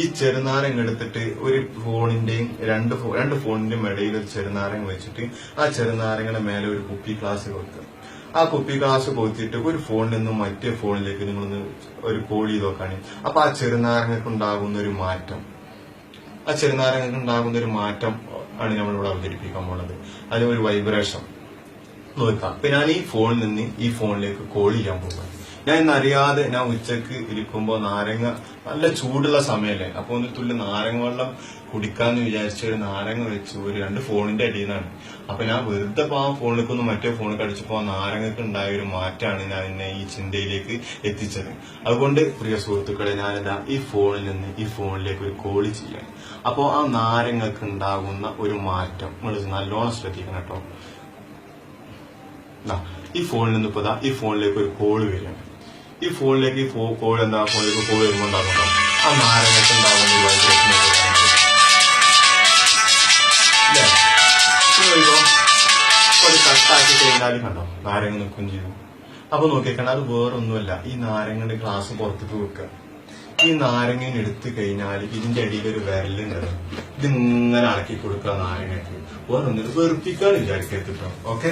ഈ ചെറുനാരങ്ങ എടുത്തിട്ട് ഒരു ഫോണിന്റെയും രണ്ട് രണ്ട് ഫോണിന്റെയും ഇടയിൽ ഒരു ചെറുനാരങ്ങ വെച്ചിട്ട് ആ ചെറുനാരങ്ങയുടെ മേലെ ഒരു കുപ്പി ഗ്ലാസ് കൊടുക്കുക ആ കുപ്പി ഗ്ലാസ് കൊത്തിയിട്ട് ഒരു ഫോണിൽ നിന്നും മറ്റേ ഫോണിലേക്ക് നിങ്ങളൊന്ന് ഒരു കോൾ ചെയ്ത് നോക്കുകയാണെങ്കിൽ അപ്പൊ ആ ചെറുനാരങ്ങൾക്ക് ഉണ്ടാകുന്ന ഒരു മാറ്റം. ആ ചെറുനാരങ്ങൾക്ക് ഉണ്ടാകുന്ന ഒരു മാറ്റം ആണ് നമ്മളിവിടെ അവതരിപ്പിക്കാൻ പോണത്. അതിന് ഒരു വൈബ്രേഷൻ നോക്കാം. അപ്പൊ ഞാൻ ഈ ഫോണിൽ നിന്ന് ഈ ഫോണിലേക്ക് കോൾ ചെയ്യാൻ പോകാം ഞാൻ ഇന്ന് അറിയാതെ ഞാൻ ഉച്ചയ്ക്ക് ഇരിക്കുമ്പോ നാരങ്ങ നല്ല ചൂടുള്ള സമയമല്ലേ അപ്പൊ ഒന്ന് തുള്ളി നാരങ്ങ വെള്ളം കുടിക്കാന്ന് വിചാരിച്ച ഒരു നാരങ്ങ വെച്ചു ഒരു രണ്ട് ഫോണിന്റെ അടിയിൽ നിന്നാണ് അപ്പൊ ഞാൻ വെറുതെ ആ ഫോണിലേക്ക് ഒന്ന് മറ്റേ ഫോണിൽ കടിച്ചപ്പോ ആ നാരങ്ങക്ക് ഉണ്ടായ ഒരു മാറ്റമാണ് ഞാൻ എന്നെ ഈ ചിന്തയിലേക്ക് എത്തിച്ചത്. അതുകൊണ്ട് പ്രിയ സുഹൃത്തുക്കളെ ഞാനെന്താ ഈ ഫോണിൽ നിന്ന് ഈ ഫോണിലേക്ക് ഒരു കോൾ ചെയ്യാണ്. അപ്പോ ആ നാരങ്ങക്ക് ഉണ്ടാകുന്ന ഒരു മാറ്റം നിങ്ങൾ നല്ലോണം ശ്രദ്ധിക്കണം കേട്ടോ. ഈ ഫോണിൽ നിന്ന് ഇപ്പൊ ഈ ഫോണിലേക്ക് ഒരു കോൾ വരികയാണ്. ഈ ഫോണിലേക്ക് ഈ കോൾ എന്താ? ഫോണിലേക്ക് കോൾ വരുമ്പോൾ ഉണ്ടാക്കണം ആ നാരങ്ങൾക്ക് ഉണ്ടാവുന്ന ഒരു വൈബ്രേഷൻ ഒരു കട്ടാക്കി കഴിഞ്ഞാൽ കണ്ടോ? നാരങ്ങ നിൽക്കുകയും ചെയ്തു അപ്പൊ നോക്കിയേക്കണം അത് വേറൊന്നുമല്ല. ഈ നാരങ്ങയുടെ ഗ്ലാസ് പുറത്തേക്ക് വെക്കുക. ഈ നാരങ്ങ എടുത്തു കഴിഞ്ഞാൽ ഇതിന്റെ അടിയിൽ ഒരു വിരലുണ്ടല്ലോ ഇത് ഇങ്ങനെ അടക്കി കൊടുക്കുക നാരങ്ങക്ക് വേറൊന്നും വെറുപ്പിക്കാൻ വിചാരിക്കരുത് കേട്ടോ ഓക്കെ?